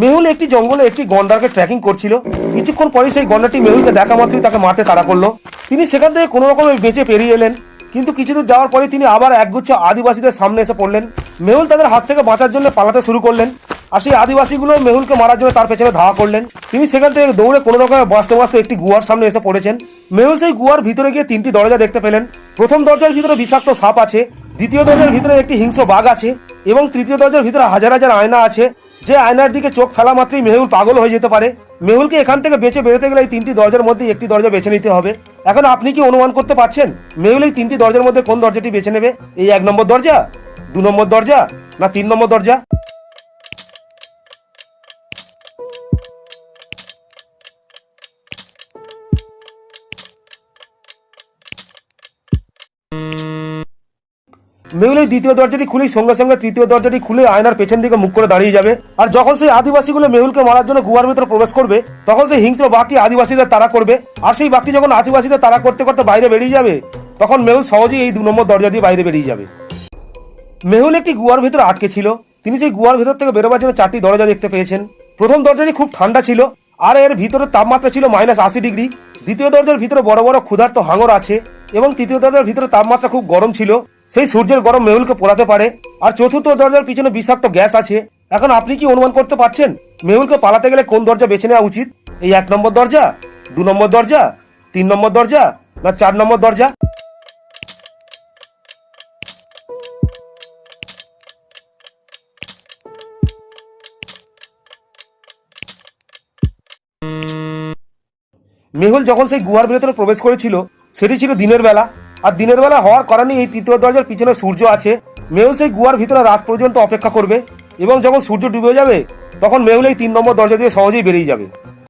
মেহুল একটি জঙ্গলে একটি গন্ডারকে ট্র্যাকিং করছিল। কিছুক্ষণ পরে সেই গন্ডারটি মেহুলকে দেখা মাত্রই তাকে মারতে তাড়া করল। তিনি সেখান থেকে কোনো রকমে বেঁচে পেরিয়ে এলেন। কিন্তু কিছুদূর যাওয়ার পরে তিনি আবার একগুচ্ছ আদিবাসীদের সামনে এসে পড়লেন। মেহুল তাদের হাত থেকে বাঁচার জন্য পালাতে শুরু করলেন। আর সেই আদিবাসীগুলো মেহুলকে মারার জন্য তার পেছনে ধাওয়া করলেন। তিনি সেখান থেকে দৌড়ে কোনো রকমে বাঁচতে বাঁচতে একটি গুহার সামনে এসে পড়েছেন। মেহুল সেই গুহার ভিতরে গিয়ে তিনটি দরজা দেখতে পেলেন। প্রথম দরজার ভিতরে বিষাক্ত সাপ আছে। দ্বিতীয় দরজার ভিতরে একটি হিংস্র বাঘ আছে। এবং তৃতীয় দরজার ভিতরে হাজার হাজার আয়না আছে। যে আয়নার দিকে চোখ ফেলা মাত্রই মেহুল পাগল হয়ে যেতে পারে। মেহুলকে এখান থেকে বেঁচে বেরোতে গেলে এই তিনটি দরজার মধ্যে একটি দরজা বেছে নিতে হবে। এখন আপনি কি অনুমান করতে পারছেন? মেহুল এই তিনটি দরজার মধ্যে কোন দরজাটি বেছে নেবে? এই এক নম্বর দরজা? দু নম্বর দরজা? না তিন নম্বর দরজা? এই দ্বিতীয় দরজাটি খুলেই সঙ্গে সঙ্গে তৃতীয় দরজাটি খুলে আয়নার পেছন দিকে মুখ করে দাঁড়িয়ে যাবে। আর যখন সেই আদিবাসীগুলো মেহুলকে মারার জন্য গুহার ভিতরে প্রবেশ করবে, তখন সেই হিংস্র বাঘটি আদিবাসীদের তারা করবে। আর সেই বাঘটি যখন আদিবাসীদের তারা করতে করতে বাইরে বেরিয়ে যাবে, তখন মেহুল সহজেই এই দু নম্বর দরজা দিয়ে বাইরে বেরিয়ে যাবে। মেহুল একটি গুহার ভিতরে আটকে ছিল। তিনি সেই গুহার ভিতর থেকে বেরোবার জন্য চারটি দরজা দেখতে পেয়েছেন। প্রথম দরজাটি খুব ঠান্ডা ছিল, আর এর ভিতরে তাপমাত্রা ছিল মাইনাস আশি ডিগ্রি। দ্বিতীয় দরজার ভিতরে বড় বড় ক্ষুধার্ত হাঙর আছে, এবং তৃতীয় দরজার ভিতরে তাপমাত্রা খুব গরম ছিল। সেই সূর্যের গরম মেহুলকে পোড়াতে পারে। আর চতুর্থ দরজার পিছনে বিষাক্ত গ্যাস আছে। এখন আপনি কি অনুমান করতে পারছেন? মেহুলকে পালাতে গেলে কোন দরজা বেছে নেওয়া উচিত? এই এক নম্বর দরজা? দু নম্বর দরজা? তিন নম্বর দরজা? না চার নম্বর দরজা? মেহুল যখন সেই গুহার ভেতরে প্রবেশ করেছিল, সেটি ছিল দিনের বেলা। আর দিনের বেলা হওয়ার কারণে এই তৃতীয় দরজার পিছনে সূর্য আছে। মেহুল সেই গুয়ার ভিতরে রাত পর্যন্ত অপেক্ষা করবে এবং যখন সূর্য ডুবে যাবে, তখন মেহুল এই তিন নম্বর দরজা দিয়ে সহজেই বেরিয়ে যাবে।